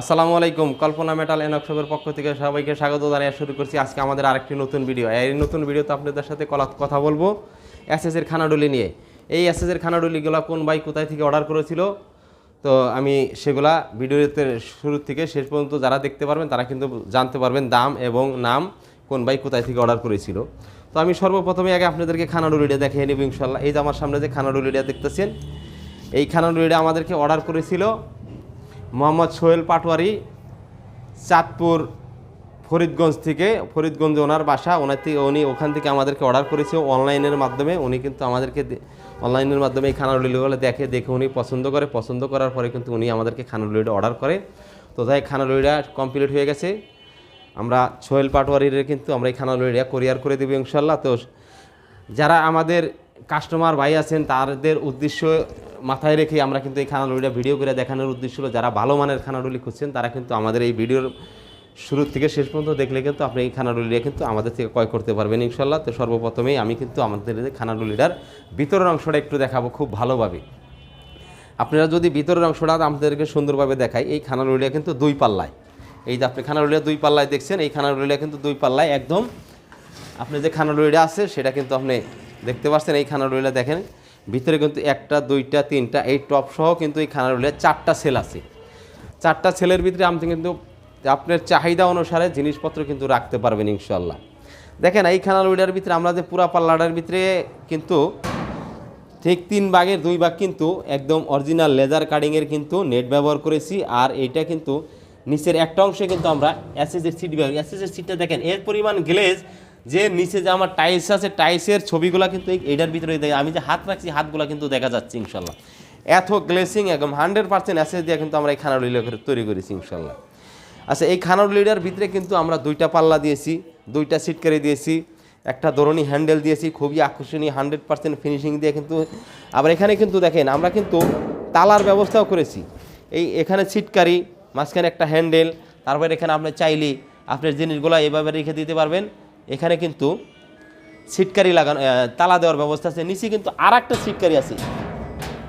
আসসালামু আলাইকুম, কল্পনা মেটাল এনক্সবের পক্ষ থেকে সবাইকে স্বাগত জানিয়ে শুরু করছি আজকে আমাদের আরেকটি নতুন ভিডিও। এই নতুন ভিডিওতে আপনাদের সাথে কথা বলব এসএসের খানাডুলি নিয়ে। এই এসএসের খানাডুলিগুলো কোন ভাই কোথায় থেকে অর্ডার করেছিল? তো আমি সেগুলা ভিডিওতে শুরু থেকে শেষ পর্যন্ত যারা দেখতে পারবেন, তারা কিন্তু জানতে পারবেন দাম এবং নাম কোন ভাই কোথায় থেকে অর্ডার করেছিল। তো আমি সর্বপ্রথমে আগে আপনাদেরকে খানাডুলিটা দেখিয়ে নেব ইনশাল্লাহ এই যে আমার সামনে যে খানাডুলিটা দেখতেছেন, এই খানাডুলিটা আমাদেরকে অর্ডার করেছিল মোহাম্মদ সোহেল পাটোয়ারি, চাঁদপুর, ফরিদগঞ্জ থেকে। ফরিদগঞ্জে ওনার বাসা, ওনার থেকে উনি ওখান থেকে আমাদেরকে অর্ডার করেছে অনলাইনের মাধ্যমে। উনি কিন্তু আমাদেরকে অনলাইনের মাধ্যমে এই খানারুলিগুলো দেখে দেখে উনি পছন্দ করে। পছন্দ করার পরে কিন্তু উনি আমাদেরকে খানারুলিটা অর্ডার করে। তো তাই খানারুলিটা কমপ্লিট হয়ে গেছে। আমরা সোহেল পাটোয়ারির কিন্তু আমরা এই খানারুলিটা কোরিয়ার করে দেবো ইনশাল্লাহ তো যারা আমাদের কাস্টমার ভাই আছেন, তাদের উদ্দেশ্য মাথায় রেখে আমরা কিন্তু এই খানাডুলিটা ভিডিও করে দেখানোর উদ্দেশ্য হলো যারা ভালো মানের খানাডুলি খুঁজছেন, তারা কিন্তু আমাদের এই ভিডিওর শুরু থেকে শেষ পর্যন্ত দেখলে কিন্তু আপনি এই খানাডুলিটা কিন্তু আমাদের থেকে ক্রয় করতে পারবেন ইনশাল্লাহ তো সর্বপ্রথমেই আমি কিন্তু আমাদের খানাডুলিটার ভিতরের অংশটা একটু দেখাবো খুব ভালোভাবে। আপনারা যদি ভিতরের অংশটা আমাদেরকে সুন্দরভাবে দেখাই এই খানাডুলিটা কিন্তু দুই পাল্লায়। এই যে আপনি খানাডুলিয়া দুই পাল্লায় দেখছেন, এই খানাডুলিয়া কিন্তু দুই পাল্লায় একদম, আপনি যে খানাডুলিটা আছে, সেটা কিন্তু আপনি দেখতে পাচ্ছেন, এই খানাডুলিটা দেখেন। ভিতরে কিন্তু একটা, দুইটা, তিনটা, এই টপ সহ কিন্তু এই খানার খানাডুলিয়া চারটা সেল আছে। চারটা সেলের ভিতরে আপনি কিন্তু আপনার চাহিদা অনুসারে জিনিসপত্র কিন্তু রাখতে পারবেন ইনশাল্লাহ দেখেন, এই খানার খানাডুলিটার ভিতরে আমরা যে পুরা পাল্লাটার ভিতরে কিন্তু ঠিক তিন ভাগের দুই ভাগ কিন্তু একদম অরিজিনাল লেজার কাটিংয়ের কিন্তু নেট ব্যবহার করেছি। আর এইটা কিন্তু নিচের একটা অংশে কিন্তু আমরা অ্যাসেসের সিট ব্যবহার অ্যাসেসের সিটটা দেখেন, এর পরিমাণ গ্লেজ যে নিচে যে আমার টাইলস আছে টাইলসের ছবিগুলো কিন্তু এই- এইটার ভিতরে আমি যে হাত রাখছি, হাতগুলো কিন্তু দেখা যাচ্ছে ইনশাল্লাহ। এত গ্লেসিং একদম হান্ড্রেড পার্সেন্ট অ্যাসেস দিয়ে কিন্তু আমরা এই খানাডুলি তৈরি করেছি ইনশাল্লাহ। আচ্ছা এই খানাডুলিটার ভিতরে কিন্তু আমরা দুইটা পাল্লা দিয়েছি, দুইটা সিট করে দিয়েছি, একটা দরনি হ্যান্ডেল দিয়েছি, খুবই আকর্ষণীয় হান্ড্রেড পার্সেন্ট ফিনিশিং দিয়ে কিন্তু। আবার এখানে কিন্তু দেখেন, আমরা কিন্তু তালার ব্যবস্থাও করেছি। এই এখানে সিটকারি মাঝখানে একটা হ্যান্ডেল তারপরে এখানে আপনি চাইলে আপনার জিনিসগুলো এভাবে রেখে দিতে পারবেন। এখানে কিন্তু সিটকারি লাগানো তালা দেওয়ার ব্যবস্থা আছে। নিচে কিন্তু আর একটা সিটকারি আছে।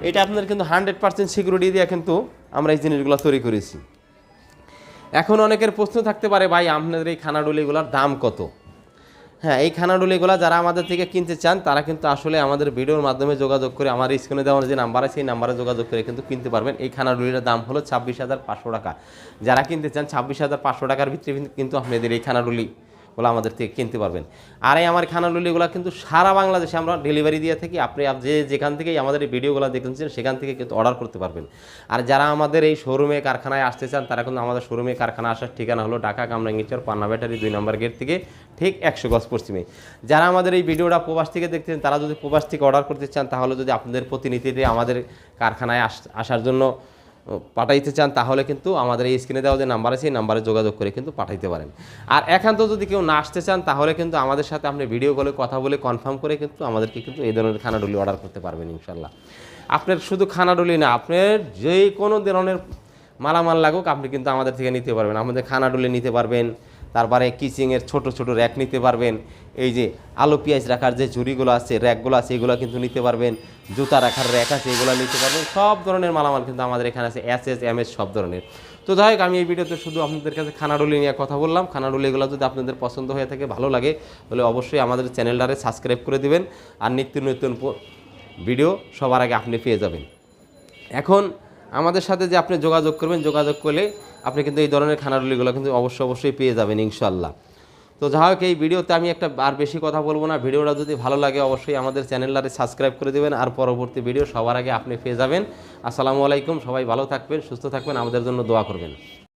এটা আপনার কিন্তু হান্ড্রেড পার্সেন্ট সিকিউরিটি দিয়ে কিন্তু আমরা এই জিনিসগুলো তৈরি করেছি। এখন অনেকের প্রশ্ন থাকতে পারে, ভাই, আপনাদের এই খানাডুলিগুলোর দাম কত? হ্যাঁ এই খানাডুলিগুলো যারা আমাদের থেকে কিনতে চান, তারা কিন্তু আসলে আমাদের ভিডিওর মাধ্যমে যোগাযোগ করে, আমার স্ক্রিনে দেওয়ার যে নাম্বার আছে, সেই নাম্বারে যোগাযোগ করে কিন্তু কিনতে পারবেন। এই খানাডুলির দাম হলো ছাব্বিশ হাজার পাঁচশো টাকা। যারা কিনতে চান, ছাব্বিশ হাজার পাঁচশো টাকার ভিতরে কিন্তু আপনাদের এই খানাডুলি গুলো আমাদের থেকে কিনতে পারবেন। আর এই আমার খানাডুলিগুলো কিন্তু সারা বাংলাদেশে আমরা ডেলিভারি দিয়ে থাকি। আপনি যে যেখান থেকেই আমাদের এই ভিডিওগুলো দেখছেন সেখান থেকে কিন্তু অর্ডার করতে পারবেন। আর যারা আমাদের এই শোরুমে কারখানায় আসতে চান, তারা কিন্তু আমাদের শোরুমে কারখানা আসার ঠিকানা হলো ঢাকা কামরাঙ্গিচর পান্না ব্যাটারি দুই নম্বর গেট থেকে ঠিক একশো গজ পশ্চিমে। যারা আমাদের এই ভিডিওটা প্রবাস থেকে দেখতেছেন তারা যদি প্রবাস থেকে অর্ডার করতে চান, তাহলে যদি আপনাদের প্রতিনিধিতে আমাদের কারখানায় আস- আসার জন্য পাঠাইতে চান, তাহলে কিন্তু আমাদের এই স্ক্রিনে দেওয়া যে নাম্বার আছে, এই নাম্বারে যোগাযোগ করে কিন্তু পাঠাইতে পারেন। আর একান্ত যদি কেউ না আসতে চান, তাহলে কিন্তু আমাদের সাথে আপনি ভিডিও কলে কথা বলে কনফার্ম করে কিন্তু আমাদেরকে কিন্তু এই ধরনের খানাডুলি অর্ডার করতে পারবেন ইনশাল্লাহ আপনার শুধু খানাডুলি না, আপনার যে কোনো ধরনের মালামাল লাগুক, আপনি কিন্তু আমাদের থেকে নিতে পারবেন। আমাদের খানাডুলি নিতে পারবেন, তারপরে কিচিংয়ের ছোট ছোট র্যাক নিতে পারবেন এই যে আলু, পেঁয়াজ রাখার যে ঝুড়িগুলো আছে, র্যাকগুলো আছে, এগুলো কিন্তু নিতে পারবেন। জুতা রাখার র্যাক আছে, এগুলো নিতে পারবেন। সব ধরনের মালামাল কিন্তু আমাদের এখানে আছে এস এস এম এস সব ধরনের। তো যাই হোক, আমি এই ভিডিওতে শুধু আপনাদের কাছে খানাডুলি নিয়ে কথা বললাম। খানাডুলিগুলো যদি আপনাদের পছন্দ হয়ে থাকে, ভালো লাগে, তাহলে অবশ্যই আমাদের চ্যানেলটারে সাবস্ক্রাইব করে দিবেন। আর নিত্য নতুন ভিডিও সবার আগে আপনি পেয়ে যাবেন। এখন আমাদের সাথে যে আপনি যোগাযোগ করবেন, যোগাযোগ করলে আপনি কিন্তু এই ধরনের খানাডুলিগুলো কিন্তু অবশ্যই অবশ্যই পেয়ে যাবেন ইনশাল্লাহ তো যা হোক, এই ভিডিওতে আমি একটা আর বেশি কথা বলব না। ভিডিওটা যদি ভালো লাগে, অবশ্যই আমাদের চ্যানেলটারে সাবস্ক্রাইব করে দেবেন। আর পরবর্তী ভিডিও সবার আগে আপনি পেয়ে যাবেন। আসসালামু আলাইকুম, সবাই ভালো থাকবেন, সুস্থ থাকবেন, আমাদের জন্য দোয়া করবেন।